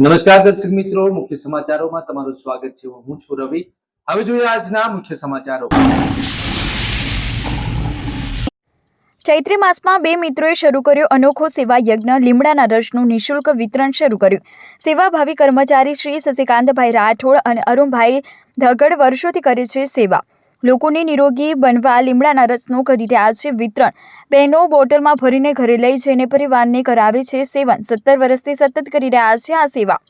નમસ્કાર દર્શક મિત્રો, મુખ્ય સમાચારોમાં તમારું સ્વાગત છે. હું છું રવિ. હવે જોઈએ આજના મુખ્ય સમાચારો. ચૈત્રી માસમાં બે મિત્રોએ શરૂ કર્યો અનોખો સેવા યજ્ઞ. લીમડાના રસનું નિઃશુલ્ક વિતરણ શરૂ કર્યું. સેવાભાવી કર્મચારી શ્રી શશિકાંતભાઈ રાઠોડ અને અરુણભાઈ ધગડ વર્ષોથી કરે છે સેવા. લોકોને નિરોગી બનવા લીમડાના રસનું કરી રહ્યા છે વિતરણ. બહેનો બોટલમાં ભરીને ઘરે લઈ જઈને પરિવારને કરાવે છે સેવન. સત્તર વર્ષથી સતત કરી રહ્યા છે આ સેવા.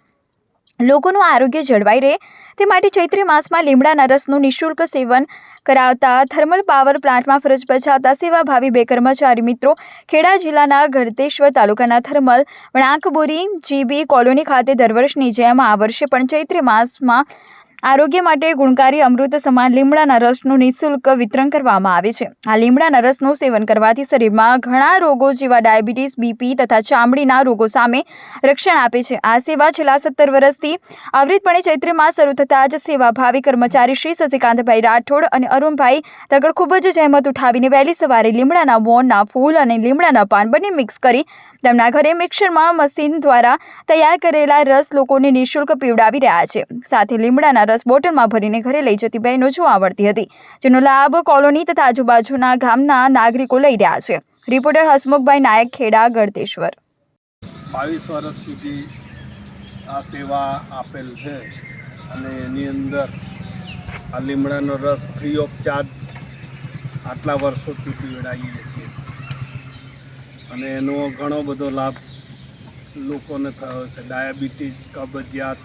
લોકોનું આરોગ્ય જળવાઈ રહે તે માટે ચૈત્રી માસમાં લીમડાના રસનું નિઃશુલ્ક સેવન કરાવતા થર્મલ પાવર પ્લાન્ટમાં ફરજ બજાવતા સેવાભાવી બે કર્મચારી મિત્રો ખેડા જિલ્લાના ગળતેશ્વર તાલુકાના થર્મલ વણાંકબોરી જીબી કોલોની ખાતે દર વર્ષની જેમ આ વર્ષે પણ ચૈત્ર માસમાં આરોગ્ય માટે ગુણકારી અમૃત સમાન લીમડાના રસનું નિઃશુલ્ક વિતરણ કરવામાં આવે છે. આ લીમડાના રસનું સેવન કરવાથી શરીરમાં ઘણા રોગો જેવા ડાયાબિટીસ, બીપી તથા ચામડીના રોગો સામે રક્ષણ આપે છે. આ સેવા છેલ્લા સત્તર વર્ષથી આવૃતપણે ચૈત્રમાં શરૂ થતાં જ સેવાભાવી કર્મચારી શ્રી શશિકાંતભાઈ રાઠોડ અને અરુણભાઈ તગડ ખૂબ જ જહેમત ઉઠાવીને વહેલી સવારે લીમડાના મોનના ફૂલ અને લીમડાના પાન બંને મિક્સ કરી તેમના ઘરે મિક્સરમાં મશીન દ્વારા તૈયાર કરેલા રસ લોકોને નિઃશુલ્ક પીવડાવી રહ્યા છે. સાથે લીમડાના રસ બોટલમાં ભરીને ઘરે લઈ જતી બહેનો જોવા મળતી હતી, જેનો લાભ કોલોની તથા આજુબાજુના ગામના નાગરિકો લઈ રહ્યા છે. રિપોર્ટર હસમુખભાઈ નાયક, ખેડા, ગળતેશ્વર. બાવીસ વર્ષ સુધી આ સેવા આપેલ છે અને એની અંદર આ લીમડાનો રસ ફ્રી ઓફ ચાર્જ આટલા વર્ષોથી પીવડાવીએ છીએ. અને એનો ઘણો બધો લાભ લોકોને થયો છે. ડાયાબિટીસ, કબજિયાત,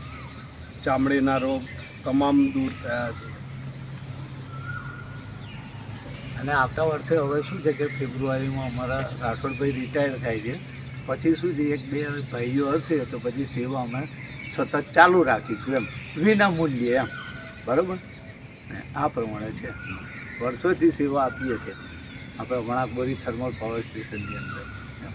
ચામડીના રોગ તમામ દૂર થયા છે. અને આવતા વર્ષે હવે શું છે કે ફેબ્રુઆરીમાં અમારા રાઠોડભાઈ રિટાયર થાય છે. પછી શું છે, એક બે ભાઈઓ હશે તો પછી સેવા અમે સતત ચાલુ રાખીશું એમ. વિના મૂલ્યે એમ. બરાબર? આ પ્રમાણે છે. વર્ષોથી સેવા આપીએ છીએ. આપણે વણાકબોરી થર્મલ પાવર સ્ટેશનની અંદર એમ.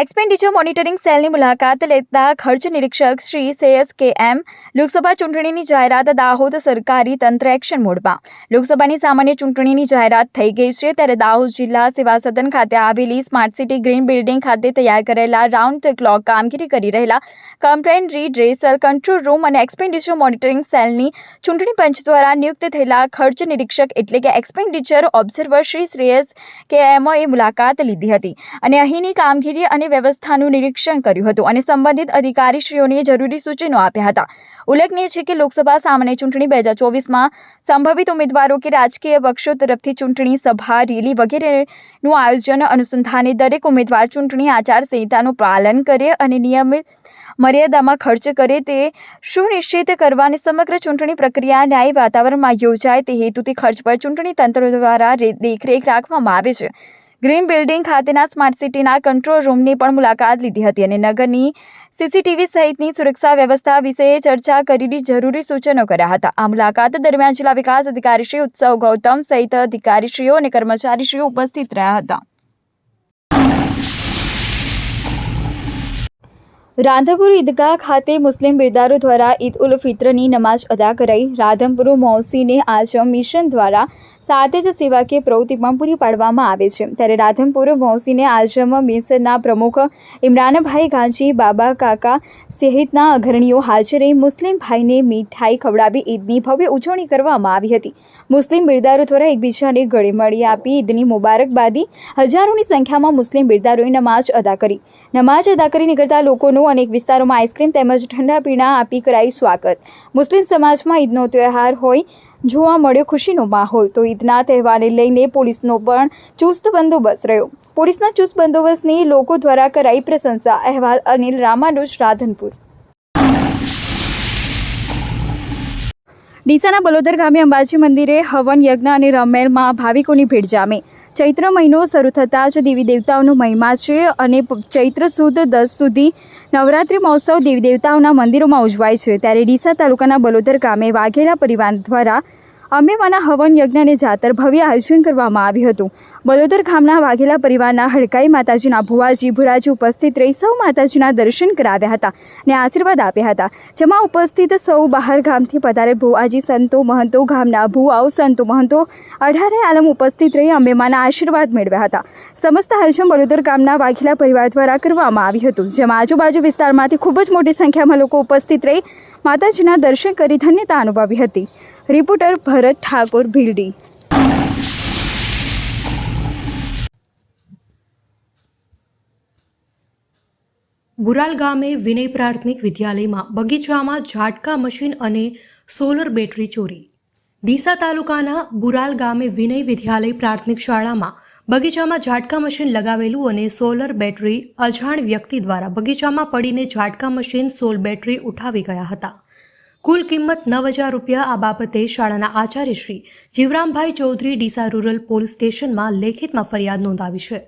એક્સપેન્ડિચર મોનિટરિંગ સેલની મુલાકાત લેતા ખર્ચ નિરીક્ષક શ્રી શ્રેયસ કે એમ લોકસભા ચૂંટણીની જાહેરાત દાહોદ સરકારી તંત્ર એક્શન મોડમાં. લોકસભાની સામાન્ય ચૂંટણીની જાહેરાત થઈ ગઈ છે ત્યારે દાહોદ જિલ્લા સેવા ખાતે આવેલી સ્માર્ટ સિટી ગ્રીન બિલ્ડિંગ ખાતે તૈયાર કરેલા રાઉન્ડ ધ ક્લોક કામગીરી કરી રહેલા કમ્પ્લેન રીડ્રેસલ કંટ્રોલ રૂમ અને એક્સપેન્ડિચર મોનિટરિંગ સેલની ચૂંટણી પંચ દ્વારા નિયુક્ત થયેલા ખર્ચ નિરીક્ષક એટલે કે એક્સપેન્ડિચર ઓબ્ઝર્વર શ્રી શ્રેયસ કે એમઓએ મુલાકાત લીધી હતી. અને અહીંની કામગીરી અને વ્યવસ્થાનું નિરીક્ષણ કર્યું હતું અને સંબંધિત અધિકારીશ્રીઓને જરૂરી સૂચનો આપ્યા હતા. ઉલ્લેખનીય છે કે લોકસભા સામાન્ય ચૂંટણી બે હજાર ચોવીસમાં સંભવિત ઉમેદવારો કે રાજકીય પક્ષો તરફથી ચૂંટણી સભા, રેલી વગેરેનું આયોજન અનુસંધાને દરેક ઉમેદવાર ચૂંટણી આચારસંહિતાનું પાલન કરે અને નિયમિત મર્યાદામાં ખર્ચ કરે તે સુનિશ્ચિત કરવાની સમગ્ર ચૂંટણી પ્રક્રિયા ન્યાયી વાતાવરણમાં યોજાય તે હેતુથી ખર્ચ પર ચૂંટણી તંત્ર દ્વારા દેખરેખ રાખવામાં આવે છે. ગ્રીન બિલ્ડિંગ ખાતેના સ્માર્ટ સિટીના કંટ્રોલ રૂમની પણ મુલાકાત લીધી હતી અને નગરની સીસીટીવી સહિતની સુરક્ષા વ્યવસ્થા વિશે ચર્ચા કરી જરૂરી સૂચનો કર્યા હતા. આ મુલાકાત દરમિયાન જિલ્લા વિકાસ અધિકારી શ્રી ઉત્સવ ગૌતમ સહિત અધિકારીશ્રીઓ અને કર્મચારીશ્રીઓ ઉપસ્થિત રહ્યા હતા. રાધનપુર ઈદગાહ ખાતે મુસ્લિમ બિરદારો દ્વારા ઈદ ઉલ ફિત્રની નમાઝ અદા કરાઈ. રાધનપુર મૌસીને આઝમ મિશન દ્વારા સાથે જ સેવાકીય પ્રવૃત્તિમાં પૂરી પાડવામાં આવે છે. ત્યારે રાધનપુર મૌસીને આઝમ મિશનના પ્રમુખ ઇમરાનભાઈ ગાંજી બાબા કાકા સહિતના અગ્રણીઓ હાજર રહી મુસ્લિમ ભાઈને મીઠાઈ ખવડાવી ઈદની ભવ્ય ઉજવણી કરવામાં આવી હતી. મુસ્લિમ બિરદારો દ્વારા એકબીજાને ગળે મળી આપી ઈદની મુબારકબાદી હજારોની સંખ્યામાં મુસ્લિમ બિરદારોએ નમાઝ અદા કરી. નમાઝ અદા કરી નીકળતા લોકોનું અનેક વિસ્તારોમાં આઈસ્ક્રીમ તેમજ ઠંડા પીણા આપી કરાયું સ્વાગત. મુસ્લિમ સમાજમાં ઈદનો તહેવાર હોય, જોવા મળ્યો ખુશીનો માહોલ. તો ઈદના તહેવારને લઈને પોલીસનો પણ ચુસ્ત બંદોબસ્ત રહ્યો. પોલીસના ચુસ્ત બંદોબસ્તની લોકો દ્વારા કરાઈ પ્રશંસા, અહેવાલ અનિલ રામાનુજ રાધનપુર. ડીસાના બલોદર ગામે અંબાજી મંદિરે હવન, યજ્ઞ અને રમેલમાં ભાવિકોની ભીડ જામી. ચૈત્ર મહિનો શરૂ થતાં જ દેવી દેવતાઓનો મહિમા છે અને ચૈત્ર સુદ, દસ સુધી નવરાત્રિ મહોત્સવ દેવી દેવતાઓના મંદિરોમાં ઉજવાય છે. ત્યારે ડીસા તાલુકાના બલોદર ગામે વાઘેલા પરિવાર દ્વારા અંબેમાના હવન યજ્ઞને જાતર ભવ્ય આયોજન કરવામાં આવ્યું હતું. બલોદર ગામના વાઘેલા પરિવારના હડકાઈ માતાજીના ભુવાજી ભુરાજી ઉપસ્થિત રહી સૌ માતાજીના દર્શન કરાવ્યા હતા અને આશીર્વાદ આપ્યા હતા. જેમાં ઉપસ્થિત સૌ બહાર ગામથી પધારે ભુવાજી સંતો, મહંતો, ગામના ભુવાઓ, સંતો, મહંતો, અઢારે આલમ ઉપસ્થિત રહી અંબેમાના આશીર્વાદ મેળવ્યા હતા. સમસ્ત આયોજન બલોદર ગામના વાઘેલા પરિવાર દ્વારા કરવામાં આવ્યું હતું, જેમાં આજુબાજુ વિસ્તારમાંથી ખૂબ જ મોટી સંખ્યામાં લોકો ઉપસ્થિત રહી માતાજીના દર્શન કરી ધન્યતા અનુભવી હતી. રિપોર્ટર ભરત ઠાકોર ભીલડી. બુરાલ ગામે વિનય પ્રાથમિક વિદ્યાલયમાં બગીચામાં ઝાટકા મશીન અને સોલર બેટરી ચોરી. ડીસા તાલુકાના બુરાલ ગામે વિનય વિદ્યાલય પ્રાથમિક શાળામાં બગીચામાં ઝાટકા મશીન લગાવેલું અને સોલર બેટરી અજાણ વ્યક્તિ દ્વારા બગીચામાં પડીને ઝાટકા મશીન, સોલ બેટરી ઉઠાવી ગયા હતા. કુલ કિંમત નવ હજાર રૂપિયા. આ બાબતે શાળાના આચાર્ય શ્રી જીવરામભાઈ ચૌધરી ડીસા રૂરલ પોલીસ સ્ટેશનમાં લેખિતમાં ફરિયાદ નોંધાવી છે.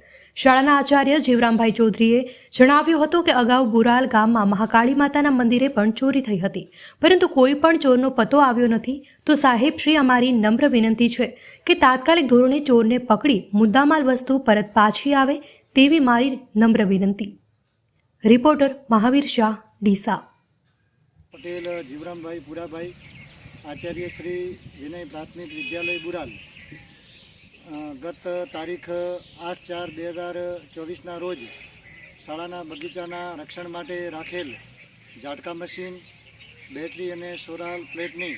શાળાના આચાર્ય જીવરામભાઈ ચૌધરીએ જણાવ્યું હતું કે અગાઉ બુરાલ ગામમાં મહાકાળી માતાના મંદિરે પણ ચોરી થઈ હતી. પરંતુ કોઈ પણ ચોરનો પતો આવ્યો નથી. તો સાહેબ શ્રી, અમારી નમ્ર વિનંતી છે કે તાત્કાલિક ધોરણે ચોરને પકડી મુદ્દામાલ વસ્તુ પરત પાછી આવે તેવી મારી નમ્ર વિનંતી. રિપોર્ટર મહાવીર શાહ, ડીસા. પટેલ, જીવરામભાઈ પુરાભાઈ, આચાર્ય શ્રી વિનય પ્રાથમિક વિદ્યાલય બુરાલ. ગત તારીખ આઠ ચાર બે હજાર ચોવીસના રોજ શાળાના બગીચાના રક્ષણ માટે રાખેલ ઝાટકા મશીન, બેટરી અને સોરાલ પ્લેટની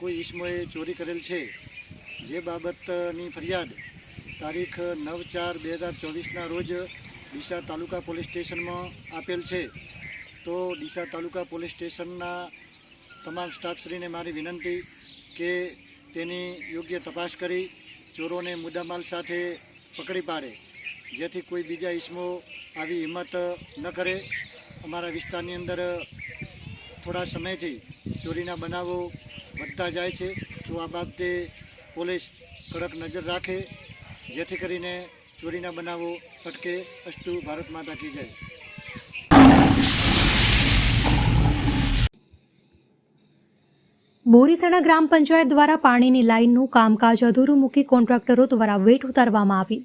કોઈ ઈસમોએ ચોરી કરેલ છે. જે બાબતની ફરિયાદ તારીખ નવ ચાર બે હજાર ચોવીસના રોજ ડીસા તાલુકા પોલીસ સ્ટેશનમાં આપેલ છે. તો ડીસા તાલુકા પોલીસ સ્ટેશનના તમામ સ્ટાફશ્રીને મારી વિનંતી કે તેની યોગ્ય તપાસ કરી, ચોરોને મુદ્દામાલ સાથે પકડી પાડે, જેથી કોઈ બીજા ઈસમો આવી હિંમત ન કરે. અમારા વિસ્તારની અંદર થોડા સમયથી ચોરીના બનાવો વધતા જાય છે. તો આ બાબતે પોલીસ કડક નજર રાખે, જેથી કરીને ચોરીના બનાવો અટકે. અસ્તુ ભારત માતા કી જય. બોરીસણા ગ્રામ પંચાયત દ્વારા પાણીની લાઇનનું કામકાજ અધૂરું મૂકી કોન્ટ્રાક્ટરો દ્વારા વેટ ઉતારવામાં આવી.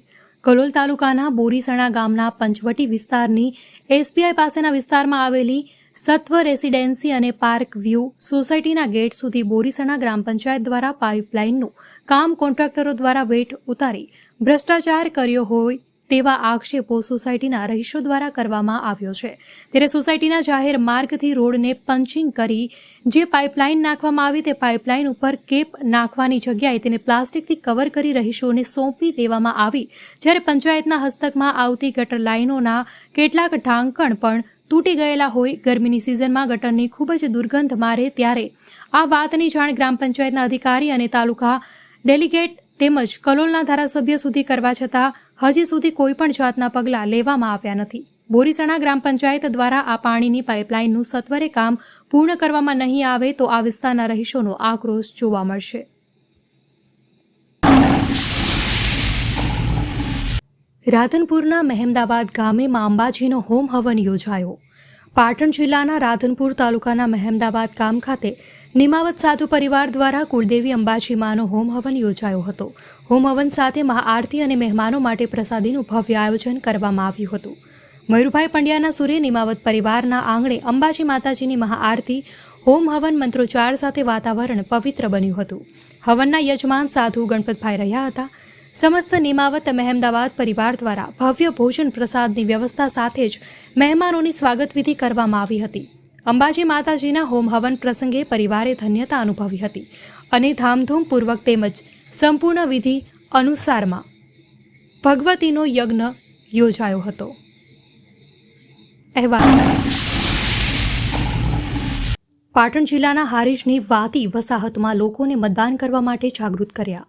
કલોલ તાલુકાના બોરીસણા ગામના પંચવટી વિસ્તારની એસબીઆઈ પાસેના વિસ્તારમાં આવેલી સત્વ રેસિડેન્સી અને પાર્ક વ્યૂ સોસાયટીના ગેટ સુધી બોરીસણા ગ્રામ પંચાયત દ્વારા પાઇપલાઇનનું કામ કોન્ટ્રાક્ટરો દ્વારા વેટ ઉતારી ભ્રષ્ટાચાર કર્યો હોય તેવા આક્ષેપો સોસાયટીના રહીશો દ્વારા કરવામાં આવ્યો છે. ત્યારે સોસાયટીના જાહેર માર્ગથી રોડને પંચિંગ કરી જે પાઇપલાઇન નાખવામાં આવી તે પાઇપલાઇન ઉપર કેપ નાખવાની જગ્યાએ તેને પ્લાસ્ટિકથી કવર કરી રહીશોને સોંપી દેવામાં આવી. જ્યારે પંચાયતના હસ્તકમાં આવતી ગટર લાઇનોના કેટલાક ઢાંકણ પણ તૂટી ગયેલા હોય, ગરમીની સિઝનમાં ગટરની ખૂબ જ દુર્ગંધ મારે ત્યારે. આ વાતની જાણ ગ્રામ પંચાયતના અધિકારી અને તાલુકા ડેલિગેટ તેમજ કલોલના ધારાસભ્ય સુધી કરવા છતાં હજી સુધી કોઈપણ જાતના પગલાં લેવામાં આવ્યા નથી. બોરીસણા ગ્રામ પંચાયત દ્વારા આ પાણીની પાઇપલાઇનનું સત્વરે કામ પૂર્ણ કરવામાં નહીં આવે તો આ વિસ્તારના રહીશોનો આક્રોશ જોવા મળશે. રાધનપુરના મહેમદાબાદ ગામે મા અંબાજીનો હોમ હવન યોજાયો. પાટણ જિલ્લાના રાધનપુર તાલુકાના મહેમદાબાદ ગામ ખાતે નિમાવત સાધુ પરિવાર દ્વારા કુળદેવી અંબાજી માનો હોમ હવન યોજાયો હતો. હોમ હવન સાથે મહાઆરતી અને મહેમાનો માટે પ્રસાદીનું ભવ્ય આયોજન કરવામાં આવ્યું હતું. મયુરભાઈ પંડ્યાના સુરે નિમાવત પરિવારના આંગણે અંબાજી માતાજીની મહાઆરતી હોમ હવન મંત્રોચ્ચાર સાથે વાતાવરણ પવિત્ર બન્યું હતું. હવનના યજમાન સાધુ ગણપતભાઈ રહ્યા હતા. સમસ્ત નિમાવત મહેમદાવાદ પરિવાર દ્વારા ભવ્ય ભોજન પ્રસાદની વ્યવસ્થા સાથે જ મહેમાનોની સ્વાગત વિધિ કરવામાં આવી હતી. અંબાજી માતાજીના હોમ હવન પ્રસંગે પરિવારે ધન્યતા અનુભવી હતી અને ધામધૂમપૂર્વક તેમજ સંપૂર્ણ વિધિ અનુસારમાં ભગવતીનો યજ્ઞ યોજાયો હતો. અહેવાલ. પાટણ જિલ્લાના હારીજની વાતી વસાહતમાં લોકોને મતદાન કરવા માટે જાગૃત કર્યા.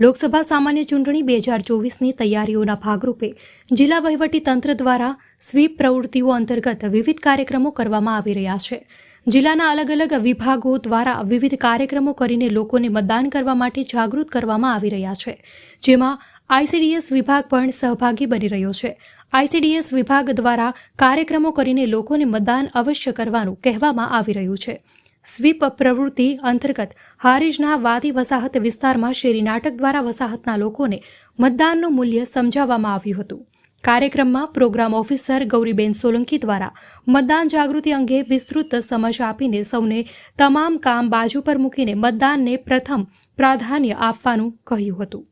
લોકસભા સામાન્ય ચૂંટણી બે હજાર ચોવીસની તૈયારીઓના ભાગરૂપે જિલ્લા વહીવટી તંત્ર દ્વારા સ્વીપ પ્રવૃત્તિઓ અંતર્ગત વિવિધ કાર્યક્રમો કરવામાં આવી રહ્યા છે. જિલ્લાના અલગ અલગ વિભાગો દ્વારા વિવિધ કાર્યક્રમો કરીને લોકોને મતદાન કરવા માટે જાગૃત કરવામાં આવી રહ્યા છે. જેમાં આઈસીડીએસ વિભાગ પણ સહભાગી બની રહ્યો છે. આઈસીડીએસ વિભાગ દ્વારા કાર્યક્રમો કરીને લોકોને મતદાન અવશ્ય કરવાનું કહેવામાં આવી રહ્યું છે. સ્વીપ પ્રવૃત્તિ અંતર્ગત હારીજના વાદી વસાહત વિસ્તારમાં શેરી નાટક દ્વારા વસાહતના લોકોને મતદાનનું મૂલ્ય સમજાવવામાં આવ્યું હતું. કાર્યક્રમમાં પ્રોગ્રામ ઓફિસર ગૌરીબેન સોલંકી દ્વારા મતદાન જાગૃતિ અંગે વિસ્તૃત સમજ આપીને સૌને તમામ કામ બાજુ પર મૂકીને મતદાનને પ્રથમ પ્રાધાન્ય આપવાનું કહ્યું હતું.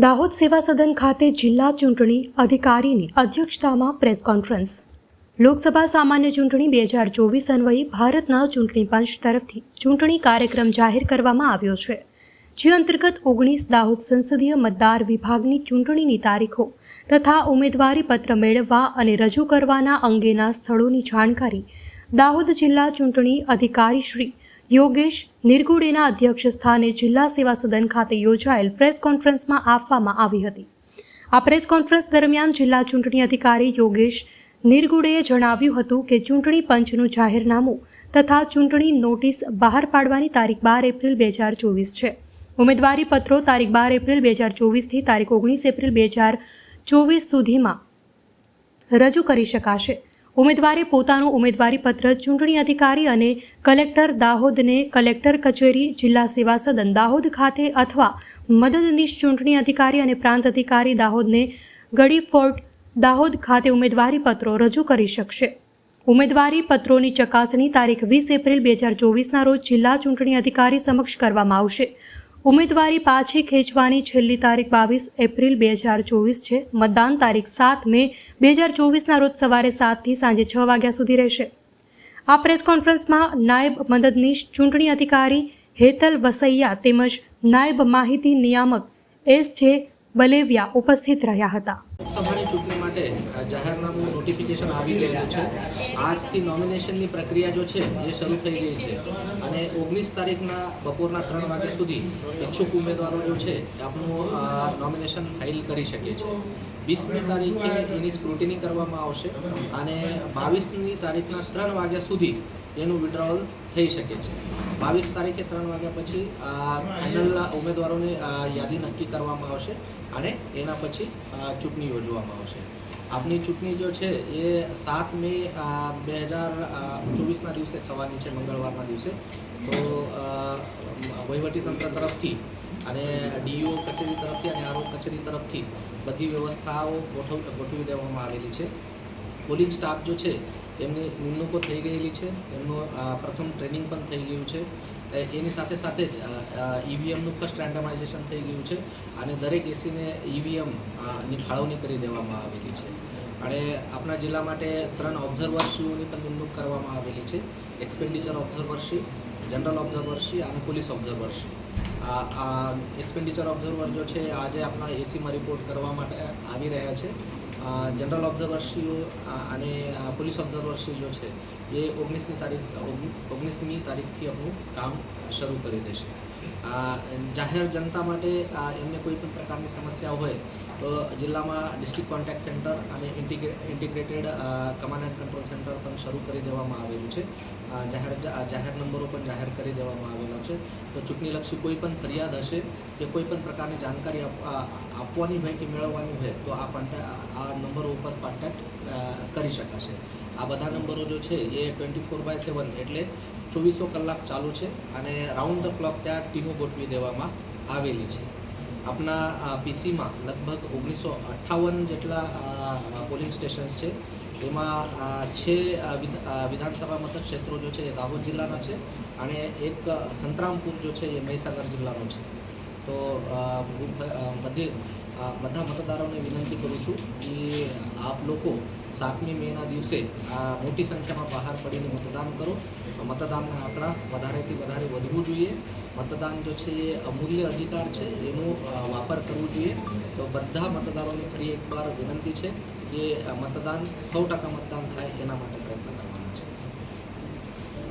દાહોદ સેવા સદન ખાતે જિલ્લા ચૂંટણી અધિકારીની અધ્યક્ષતામાં પ્રેસ કોન્ફરન્સ. લોકસભા સામાન્ય ચૂંટણી બે હજાર ચોવીસ અન્વયે ભારતના ચૂંટણી પંચ તરફથી ચૂંટણી કાર્યક્રમ જાહેર કરવામાં આવ્યો છે, જે અંતર્ગત ઓગણીસ દાહોદ સંસદીય મતદાર વિભાગની ચૂંટણીની તારીખો તથા ઉમેદવારી પત્ર મેળવવા અને રજૂ કરવાના અંગેના સ્થળોની જાણકારી દાહોદ જિલ્લા ચૂંટણી અધિકારી શ્રી યોગેશ નિરગુડેના અધ્યક્ષ સ્થાને જિલ્લા સેવા સદન ખાતે યોજાયેલ પ્રેસ કોન્ફરન્સમાં આપવામાં આવી હતી. આ પ્રેસ કોન્ફરન્સ દરમિયાન જિલ્લા ચૂંટણી અધિકારી યોગેશ નિરગુડેએ જણાવ્યું હતું કે ચૂંટણી પંચનું જાહેરનામું તથા ચૂંટણી નોટિસ બહાર પાડવાની તારીખ બાર એપ્રિલ બે હજાર ચોવીસ છે. ઉમેદવારી પત્રો તારીખ બાર એપ્રિલ બે હજાર ચોવીસથી તારીખ ઓગણીસ એપ્રિલ બે હજાર ચોવીસ સુધીમાં રજૂ કરી શકાશે. ઉમેદવારે પોતાનું ઉમેદવારી પત્ર ચૂંટણી અધિકારી અને કલેક્ટર દાહોદને કલેક્ટર કચેરી, જિલ્લા સેવા સદન દાહોદ ખાતે અથવા મદદનીશ ચૂંટણી અધિકારી અને પ્રાંત અધિકારી દાહોદને ગડી ફોર્ટ દાહોદ ખાતે ઉમેદવારી પત્રો રજૂ કરી શકશે. ઉમેદવારી પત્રોની ચકાસણી તારીખ વીસ એપ્રિલ બે હજાર ચોવીસના રોજ જિલ્લા ચૂંટણી અધિકારી સમક્ષ કરવામાં આવશે. ઉમેદવારી પાછી ખેંચવાની છેલ્લી તારીખ બાવીસ એપ્રિલ બે હજાર ચોવીસ છે. મતદાન તારીખ સાત મે બે હજાર ચોવીસના રોજ સવારે સાતથી સાંજે છ વાગ્યા સુધી રહેશે. આ પ્રેસ કોન્ફરન્સમાં નાયબ મદદનીશ ચૂંટણી અધિકારી હેતલ વસૈયા તેમજ નાયબ માહિતી નિયામક એસ જે બલેવિયા ઉપસ્થિત રહ્યા હતા. જાહેરનામું નોટિફિકેશન આવી ગયેલું છે. આજથી નોમિનેશનની પ્રક્રિયા જો છે, એ શરૂ થઈ ગઈ છે. અને ઓગણીસ તારીખના બપોરના ત્રણ વાગ્યા સુધી ઈચ્છુક ઉમેદવારો જો છે, એ આપનું નોમિનેશન ફાઇલ કરી શકે છે. વીસમી તારીખે એની સ્ક્રુટિની કરવામાં આવશે અને બાવીસમી તારીખના ત્રણ વાગ્યા સુધી એનું વિડ્રોવલ થઈ શકે છે. બાવીસ તારીખે ત્રણ વાગ્યા પછી ફાઇનલ ઉમેદવારોની યાદી નક્કી કરવામાં આવશે અને એના પછી ચૂંટણી યોજવામાં આવશે. આપની ચૂંટણી જો છે, એ સાત મે બે હજાર ચોવીસના દિવસે થવાની છે, મંગળવારના દિવસે. તો વહીવટીતંત્ર તરફથી અને ડીઓ કચેરી તરફથી અને આરોગ્ય કચેરી તરફથી બધી વ્યવસ્થાઓ ગોઠવ, ગોઠવી દેવામાં આવેલી છે. પોલિંગ સ્ટાફ જો છે એમની નિમણૂકો થઈ ગયેલી છે. એમનું પ્રથમ ટ્રેનિંગ પણ થઈ ગયું છે. એની સાથે સાથે જ ઈવીએમનું ફર્સ્ટ રેન્ડમાઇઝેશન થઈ ગયું છે. અને દરેક એસીને ઈવીએમની ફાળવણી કરી દેવામાં આવેલી છે. અને આપણા જિલ્લા માટે ત્રણ ઓબ્ઝર્વરશ્રીઓની પણ નિમણૂક કરવામાં આવેલી છે. એક્સપેન્ડિચર ઓબ્ઝર્વરશ્રી જનરલ ઓબ્ઝર્વરશ્રી અને પોલીસ ઓબ્ઝર્વરશ્રી આ એક્સપેન્ડિચર ઓબ્ઝર્વર જો છે, આજે આપણા એસીમાં રિપોર્ટ કરવા માટે આવી રહ્યા છે. જનરલ ઓબ્ઝર્વરશ્રીઓ અને પોલીસ ઓબ્ઝર્વરશ્રી જો છે, એ ઓગણીસની તારીખ ઓગણી- ઓગણીસમી તારીખથી આપણું કામ શરૂ કરી દેશે. જાહેર જનતા માટે એમને કોઈ પણ પ્રકારની સમસ્યા હોય તો જિલ્લામાં ડિસ્ટ્રિક્ટ કોન્ટેક્ટ સેન્ટર અને integra integrated command and control centre પણ શરૂ કરી દેવામાં આવેલું છે. જાહેર જાહેર નંબરો પણ જાહેર કરી દેવામાં આવેલા છે. તો ચૂંટણીલક્ષી કોઈ પણ ફરિયાદ હશે કે કોઈ પણ પ્રકારની જાણકારી આપ- આપવાની હોય કે મેળવવાની હોય, તો આ કોન્ટેક્ટ આ નંબરો ઉપર કોન્ટેક્ટ કરી શકાશે. આ બધા નંબરો જો છે, એ ટ્વેન્ટી ફોર બાય સેવન એટલે ચોવીસો કલાક ચાલુ છે અને રાઉન્ડ ધ ક્લોક ત્યાં ટીમો ગોઠવી દેવામાં આવેલી છે. આપણા પીસીમાં લગભગ ઓગણીસો અઠ્ઠાવન જેટલા પોલિંગ સ્ટેશન્સ છે. એમાં છે વિધાનસભા મતદાર ક્ષેત્રો જો છે એ દાહોદ જિલ્લાના છે અને એક સંતરામપુર જો છે એ મહીસાગર જિલ્લાનો છે. તો બધે બધા મતદારોને વિનંતી કરું છું કે આપ લોકો સાતમી મેના દિવસે આ મોટી સંખ્યામાં બહાર પડીને મતદાન કરો. મતદાનના આંકડા વધારેથી વધારે વધવું જોઈએ. મતદાન જો છે એ અમૂલ્ય અધિકાર છે, એનો વાપર કરવો જોઈએ. તો બધા મતદારોને ફરી એકવાર વિનંતી છે કે મતદાન સો ટકા મતદાન થાય એના